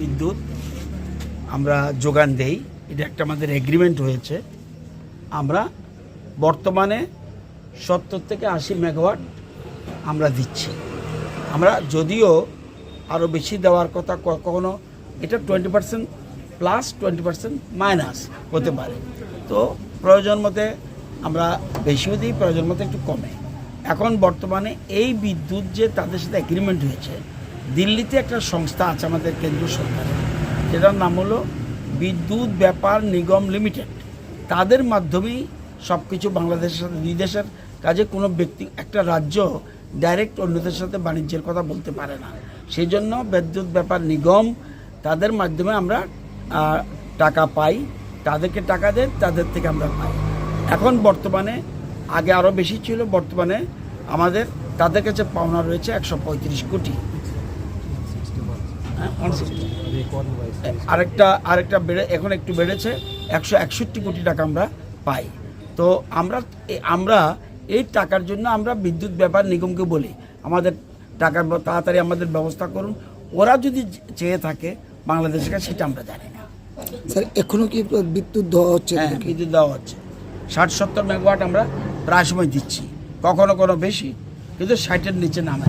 বিদ্যুৎ, আমরা যোগান দেই। এটা একটা আমাদের এগ্রিমেন্ট হয়েছে। আমরা বর্তমানে সত্তর থেকে আশি মেগাওয়াট আমরা দিচ্ছি। আমরা যদিও আরও বেশি দেওয়ার কথা কখনো, এটা twenty percent plus twenty percent minus হতে পারে। তো প্রয়োজন মতে আমরা বেশিও দিই, প্রয়োজন মতো একটু কমে। এখন বর্তমানে এই বিদ্যুৎ যে তাদের সাথে এগ্রিমেন্ট হয়েছে দিল্লিতে একটা সংস্থা আছে আমাদের কেন্দ্রীয় সরকারের। যেটার নাম হলো বিদ্যুৎ ব্যাপার নিগম লিমিটেড। তাদের মাধ্যমেই সব কিছু বাংলাদেশের সাথে দুই দেশের কাজে কোনো ব্যক্তি, একটা রাজ্য ডাইরেক্ট অন্যদের সাথে বাণিজ্যের কথা বলতে পারে না। সেই জন্য বিদ্যুৎ ব্যাপার নিগম, তাদের মাধ্যমে আমরা টাকা পাই। তাদেরকে টাকা দেন, তাদের থেকে আমরা পাই। এখন বর্তমানে, আগে আরও বেশি ছিল, বর্তমানে আমাদের, তাদের কাছে পাওনা রয়েছে একশো পঁয়ত্রিশ কোটি। 160 আরেকটা আরেকটা বেড়ে এখন একটু বেড়েছে একশো একষট্টি কোটি টাকা আমরা পাই। তো আমরা আমরা এই টাকার জন্য আমরা বিদ্যুৎ ব্যাপার নিগমকে বলি আমাদের টাকার তাড়াতাড়ি আমাদের ব্যবস্থা করুন। ওরা যদি চেয়ে থাকে বাংলাদেশের কাছে সেটা আমরা জানি না। স্যার এখনও কি বিদ্যুৎ দেওয়া হচ্ছে হ্যাঁ বিদ্যুৎ দেওয়া হচ্ছে। ষাট সত্তর মেগাওয়াট আমরা প্রায় সময় দিচ্ছি। কখনো কোনো বেশি কিন্তু ষাটের নিচে নামে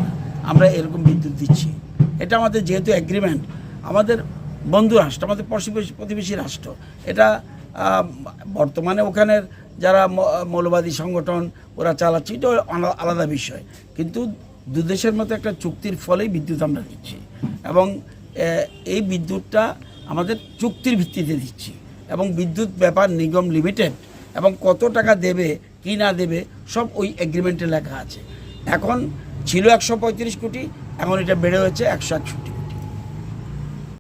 আমরা এরকম বিদ্যুৎ দিচ্ছি। এটা আমাদের যেহেতু অ্যাগ্রিমেন্ট আমাদের বন্ধু রাষ্ট্র, আমাদের প্রতিবেশী রাষ্ট্র। এটা বর্তমানে ওখানের যারা মৌলবাদী সংগঠন, ওরা চালাচ্ছে, এটা আলা- আলাদা বিষয়। কিন্তু দুদেশের মতো একটা চুক্তির ফলেই বিদ্যুৎ আমরা দিচ্ছি। এবং এই বিদ্যুৎটা আমাদের চুক্তির ভিত্তিতে দিচ্ছি। এবং বিদ্যুৎ ব্যাপার নিগম লিমিটেড এবং কত টাকা দেবে, কি না দেবে, সব ওই এগ্রিমেন্টে লেখা আছে। এখন ছিল একশো পঁয়ত্রিশ কোটি এখন এটা বেড়ে হয়েছে একশো একষট্টি